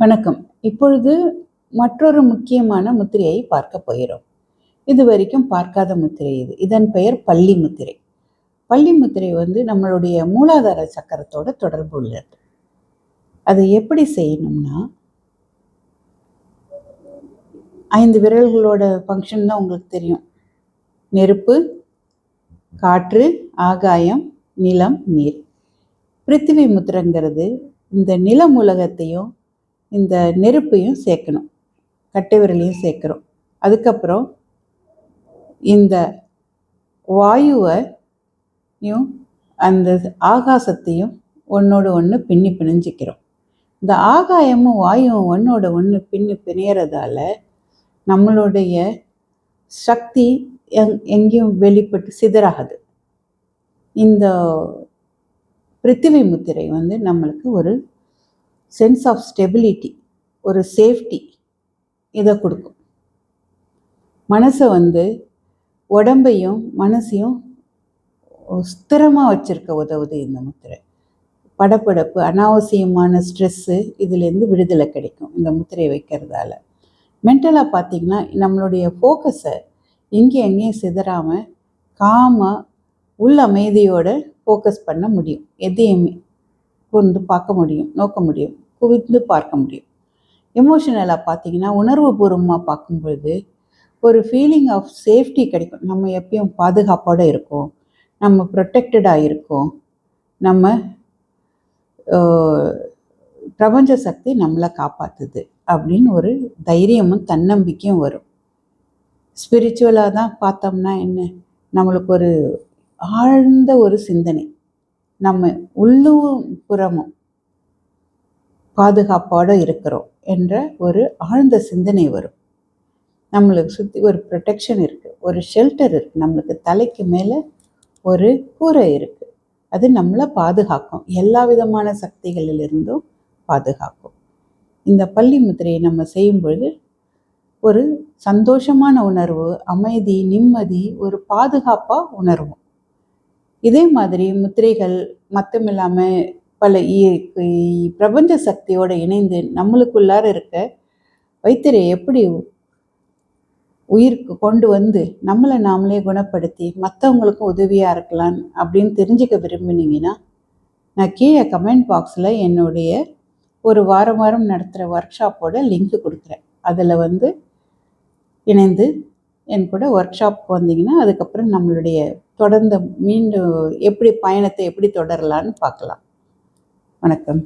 வணக்கம். இப்பொழுது மற்றொரு முக்கியமான முத்திரையை பார்க்க போகிறோம். இது வரைக்கும் பார்க்காத முத்திரை இது. இதன் பெயர் பள்ளி முத்திரை. பள்ளி முத்திரை வந்து நம்மளுடைய மூலாதார சக்கரத்தோட தொடர்பு உள்ளது. அதை எப்படி செய்யணும்னா ஐந்து விரல்களோட ஃபங்க்ஷன் தான் உங்களுக்கு தெரியும். நெருப்பு காற்று ஆகாயம் நிலம் நீர். பிருத்திவி முத்திரங்கிறது இந்த நிலம் உலகத்தையும் இந்த நெருப்பையும் சேர்க்கணும். கட்டை விரலையும் சேர்க்குறோம். அதுக்கப்புறம் இந்த வாயுவையும் அந்த ஆகாசத்தையும் ஒன்றோடு ஒன்று பின்னி பிணைஞ்சிக்கிறோம். இந்த ஆகாயமும் வாயுவும் ஒன்றோட ஒன்று பின்னி பிணையறதால நம்மளுடைய சக்தி எங் எங்கேயும் வெளிப்பட்டு சிதறாகுது இந்த பிருத்திவி முத்திரை வந்து நம்மளுக்கு ஒரு சென்ஸ் ஆஃப் ஸ்டெபிலிட்டி ஒரு சேஃப்டி இதை கொடுக்கும். மனசை வந்து உடம்பையும் மனசையும் ஸ்திரமாக வச்சுருக்க உதவுது இந்த முத்திரை. படப்படப்பு அனாவசியமான ஸ்ட்ரெஸ்ஸு இதுலேருந்து விடுதலை கிடைக்கும் இந்த முத்திரையை வைக்கிறதால. மென்டலாக பார்த்திங்கன்னா நம்மளுடைய ஃபோக்கஸை எங்கேயும் எங்கேயும் சிதறாமல் காமாக உள் அமைதியோடு ஃபோக்கஸ் பண்ண முடியும். எதையுமே. கூர்ந்து பார்க்க முடியும் நோக்க முடியும் குவிந்து பார்க்க முடியும். எமோஷனலாக பார்த்தீங்கன்னா உணர்வு பூர்வமாக பார்க்கும்பொழுது ஒரு ஃபீலிங் ஆஃப் சேஃப்டி கிடைக்கும். நம்ம எப்பயும் பாதுகாப்போடு இருக்கோம் நம்ம ப்ரொட்டெக்டடாக இருக்கோம். நம்ம பிரபஞ்ச சக்தி நம்மளை காப்பாற்றுது அப்படின்னு ஒரு தைரியமும் தன்னம்பிக்கையும் வரும். ஸ்பிரிச்சுவலாக தான் பார்த்தோம்னா என்ன? நம்மளுக்கு ஒரு ஆழ்ந்த ஒரு சிந்தனை. நம்ம உள்ளூர் புறமும் பாதுகாப்போடு இருக்கிறோம் என்ற ஒரு ஆழ்ந்த சிந்தனை வரும். நம்மளுக்கு சுற்றி ஒரு ப்ரொடெக்ஷன் இருக்குது ஒரு ஷெல்டர் இருக்குது நம்மளுக்கு தலைக்கு மேலே ஒரு கூரை இருக்குது அது நம்மளை பாதுகாக்கும். எல்லா விதமான சக்திகளிலிருந்தும் பாதுகாக்கும். இந்த பள்ளி முத்திரையை நம்ம செய்யும்பொழுது ஒரு சந்தோஷமான உணர்வு அமைதி நிம்மதி ஒரு பாதுகாப்பாக உணர்வோம். இதே மாதிரி முத்திரைகள் மத்தமில்லாமல் பல பிரபஞ்ச சக்தியோடு இணைந்து நம்மளுக்குள்ளார இருக்க வைத்திரை எப்படி உயிருக்கு கொண்டு வந்து நம்மளை நாமளே குணப்படுத்தி மற்றவங்களுக்கும் உதவியாக இருக்கலாம் அப்படின்னு தெரிஞ்சுக்க விரும்பினீங்கன்னா நான் கீழே கமெண்ட் பாக்ஸில் என்னுடைய ஒரு வாரம் வாரம் நடத்துகிற ஒர்க் ஷாப்போட லிங்க் கொடுக்குறேன். அதில் வந்து இணைந்து என் கூட ஒர்க் ஷாப்க்கு வந்தீங்கன்னா அதுக்கப்புறம் நம்மளுடைய தொடர்ந்த மீண்டும் எப்படி பயணத்தை எப்படி தொடரலான்னு பார்க்கலாம். வணக்கம்.